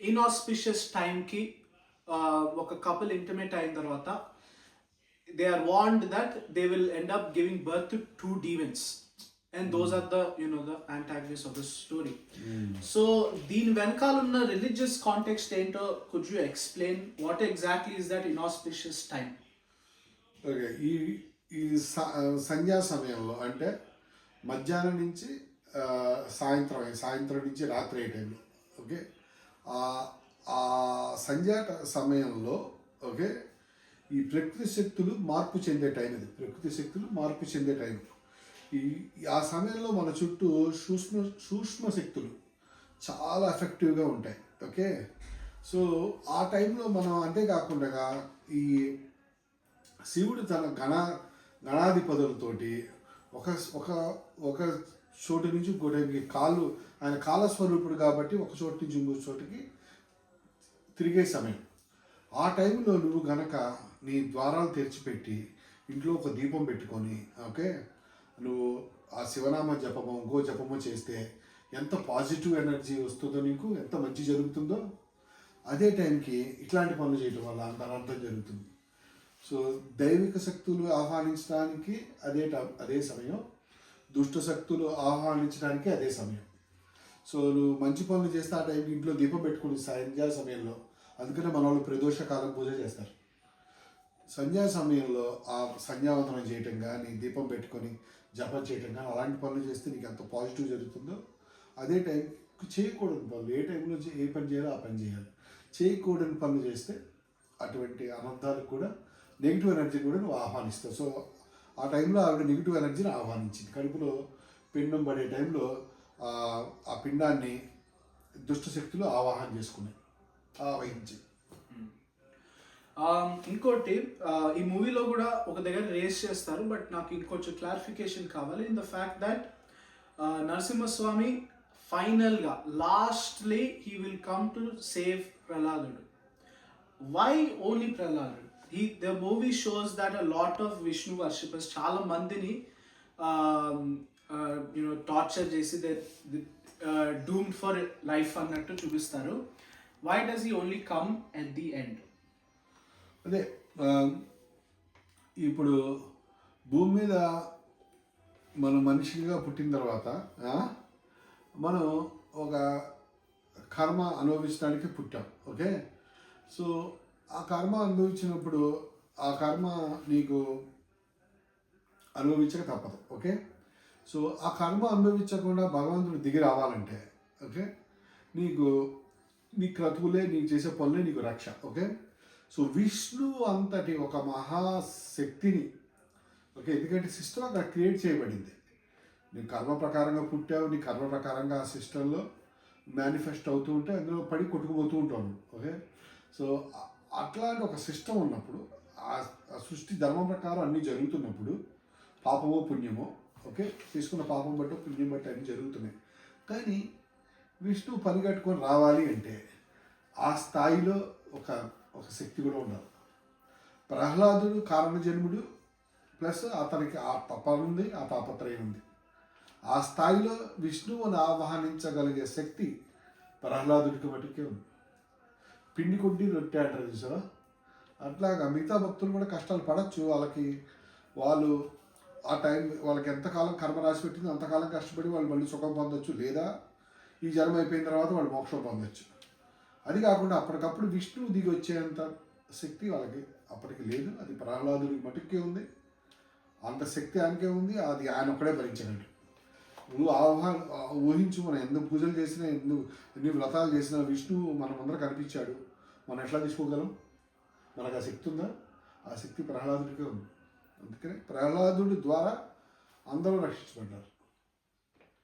Inauspicious టైంకి ఒక couple intimate అయిన తర్వాత they are warned that they will end up giving birth to two demons and those are the you know the antagonist of the story so దీని వెనకాల ఉన్న religious context ఏంటో could you explain what exactly is that inauspicious time okay ఈ ఈ సంధ్యా సమయంలో అంటే మధ్యాహ్నం నుంచి సాయంత్రం సాయంత్రం నుంచి రాత్రి అయ్యే టైంలో? ఓకే ఆ- సంధ్యా సమయంలో ఓకే? ఈ ప్రకృతి శక్తులు మార్పు చెందే టైం ఇది. ప్రకృతి శక్తులు మార్పు చెందే టైం ఈ ఆ సమయంలో మన చుట్టూ సూక్ష్మ సూక్ష్మ శక్తులు చాలా ఎఫెక్టివ్గా ఉంటాయి. ఓకే? సో ఆ టైంలో మనం అంతేకాకుండా ఈ శివుడు తన గణ గణాధిపతులతోటి ఒక ఒక ఒక చోటు నుంచి ఇంకోటికి కాళ్ళు ఆయన కాలస్వరూపుడు కాబట్టి ఒక చోటు నుంచి ఇంకో చోటుకి తిరిగే సమయం. ఆ టైంలో నువ్వు గనక నీ ద్వారాలు తెరిచిపెట్టి ఇంట్లో ఒక దీపం పెట్టుకొని ఓకే? నువ్వు ఆ శివనామ జపము ఇంకో జపము చేస్తే ఎంత పాజిటివ్ ఎనర్జీ వస్తుందో నీకు? ఎంత మంచి జరుగుతుందో? అదే టైంకి ఇట్లాంటి పనులు చేయడం వల్ల అంత అర్థం జరుగుతుంది. సో దైవిక శక్తులు ఆహ్వానించడానికి అదే అదే సమయం. దుష్ట శక్తులు ఆహ్వానించడానికి అదే సమయం. సో నువ్వు మంచి పనులు చేస్తే ఆ టైంకి ఇంట్లో దీపం పెట్టుకుని సంధ్యా సమయంలో అందుకనే మన వాళ్ళు ప్రదోష కాలం పూజ చేస్తారు. సంధ్యా సమయంలో ఆ సంధ్యావందనం చేయటం కానీ దీపం పెట్టుకొని జపం చేయటం కానీ అలాంటి పనులు చేస్తే నీకు ఎంత పాజిటివ్ జరుగుతుందో అదే టైం చేయకూడని పనులు ఏ టైంలో ఏ పని చేయాలో ఆ పని చేయాలి. చేయకూడని పనులు చేస్తే అటువంటి అనర్థాలకు కూడా నెగిటివ్ ఎనర్జీ కూడా నువ్వు ఆహ్వానిస్తావు. సో ఆ టైంలో ఆవిడ నెగిటివ్ ఎనర్జీని ఆహ్వానించింది. కడుపులో పిండం పడే టైంలో ఆ పిండాన్ని దుష్టశక్తులు ఆవాహన చేసుకున్నాయి. ఆవహించి ఇంకోటి ఈ మూవీలో కూడా ఒక దగ్గర రేస్ చేస్తారు బట్ నాకు ఇంకొంచెం క్లారిఫికేషన్ కావాలి. In the fact that Narasimhaswamy ఫైనల్గా lastly he will come to save ప్రహ్లాదుడు. వై ఓన్లీ ప్రహ్లాదుడు? He the movie shows that a lot of Vishnu worshippers చాలా మందిని యూనో టార్చర్ చేసి డూమ్డ్ ఫర్ లైఫ్ అన్నట్టు చూపిస్తారు. Why does he only come at the end అదే ఇప్పుడు భూమి మీద మనం మనిషిగా పుట్టిన తర్వాత మనం ఒక కర్మ అనుభవించడానికి పుట్టాం ఓకే? సో ఆ కర్మ అనుభవించినప్పుడు ఆ కర్మ నీకు అనుభవించక తప్పదు ఓకే? సో ఆ కర్మ అనుభవించకుండా భగవంతుడు దిగి రావాలంటే ఓకే? నీకు నీ క్రతువులే నీకు చేసే పనులే నీకు రక్ష ఓకే? సో విష్ణు అంతటి ఒక మహాశక్తిని ఓకే? ఎందుకంటే సిస్టమ్ అక్కడ క్రియేట్ చేయబడింది. నీ కర్మ ప్రకారంగా పుట్టావు నీ కర్మ ప్రకారంగా ఆ సిస్టంలో మేనిఫెస్ట్ అవుతూ ఉంటే అందులో పడి కొట్టుకుపోతూ ఉంటాను ఓకే? సో అట్లాంటి ఒక సిస్టమ్ ఉన్నప్పుడు ఆ సృష్టి ధర్మం ప్రకారం అన్నీ జరుగుతున్నప్పుడు పాపమో పుణ్యమో ఓకే? తీసుకున్న పాపం బట్టి పుణ్యం బట్టి అన్నీ జరుగుతున్నాయి. కానీ విష్ణు పరిగెట్టుకొని రావాలి అంటే ఆ స్థాయిలో ఒక ఒక శక్తి కూడా ఉండాలి. ప్రహ్లాదుడు కారణజన్ముడు ప్లస్ అతనికి ఆ తపన ఉంది ఆ తాపత్రయం ఉంది. ఆ స్థాయిలో విష్ణువును ఆహ్వానించగలిగే శక్తి ప్రహ్లాదుడికి మటుకే ఉంది. పిండి కొట్టి రొట్టె అంటారు చూసారా అట్లాగా మిగతా భక్తులు కూడా కష్టాలు పడచ్చు. వాళ్ళకి వాళ్ళు ఆ టైం వాళ్ళకి ఎంతకాలం కర్మ రాసి పెట్టిందో అంతకాలం కష్టపడి వాళ్ళు మళ్ళీ సుఖం పొందొచ్చు. లేదా ఈ జన్మ అయిపోయిన తర్వాత వాళ్ళు మోక్షం పొందొచ్చు. అది కాకుండా అప్పటికప్పుడు విష్ణువు దిగి వచ్చేంత శక్తి వాళ్ళకి అప్పటికి లేదు. అది ప్రహ్లాదుడికి మటుకే ఉంది. అంత శక్తి ఆయనకే ఉంది. అది ఆయన ఒక్కడే భరించినట్టు నువ్వు ఆహ్వాన ఊహించు మనం ఎన్ని పూజలు చేసినా ఎన్ని ఎన్ని వ్రతాలు చేసినా విష్ణువు మన ముందర కనిపించాడు. మనం ఎట్లా తీసుకోగలం? మనకు ఆ శక్తి ఉందా? ఆ శక్తి ప్రహ్లాదుడికే ఉంది. అందుకనే ప్రహ్లాదుడి ద్వారా అందరూ రక్షించబడ్డారు.